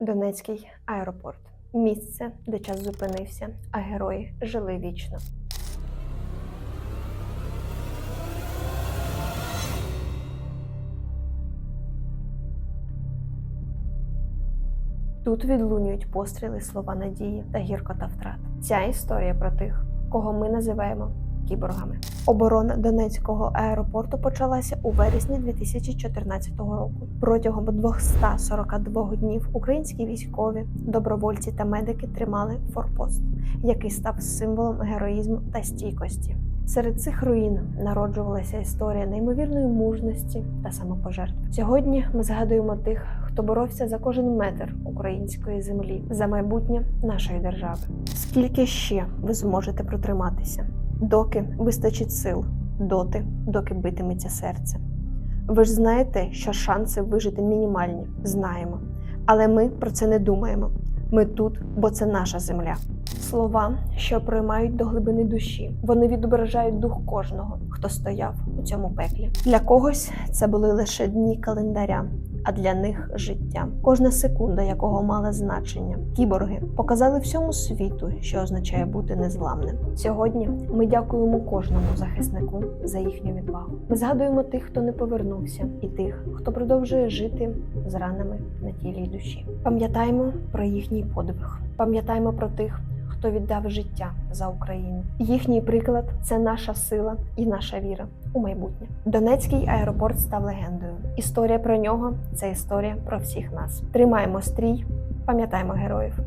Донецький аеропорт місце, де час зупинився, а герої жили вічно. Тут відлунюють постріли слова надії та гіркота втрат. Ця історія про тих, кого ми називаємо кіборгами. Оборона Донецького аеропорту почалася у вересні 2014 року. Протягом 242 днів українські військові, добровольці та медики тримали форпост, який став символом героїзму та стійкості. Серед цих руїн народжувалася історія неймовірної мужності та самопожертви. Сьогодні ми згадуємо тих, хто боровся за кожен метр української землі, за майбутнє нашої держави. Скільки ще ви зможете протриматися? Доки вистачить сил, доти, доки битиметься серце. Ви ж знаєте, що шанси вижити мінімальні, знаємо. Але ми про це не думаємо. Ми тут, бо це наша земля. Слова, що приймають до глибини душі, вони відображають дух кожного, хто стояв у цьому пеклі. Для когось це були лише дні календаря, а для них життя. Кожна секунда, якого мала значення. Кіборги показали всьому світу, що означає бути незламним. Сьогодні ми дякуємо кожному захиснику за їхню відвагу. Ми згадуємо тих, хто не повернувся, і тих, хто продовжує жити з ранами на тілі й душі. Пам'ятаємо про їхній подвиг. Пам'ятаємо про тих. Хто віддав життя за Україну? Їхній приклад це наша сила і наша віра у майбутнє. Донецький аеропорт став легендою. Історія про нього це історія про всіх нас. Тримаємо стрій, пам'ятаємо героїв.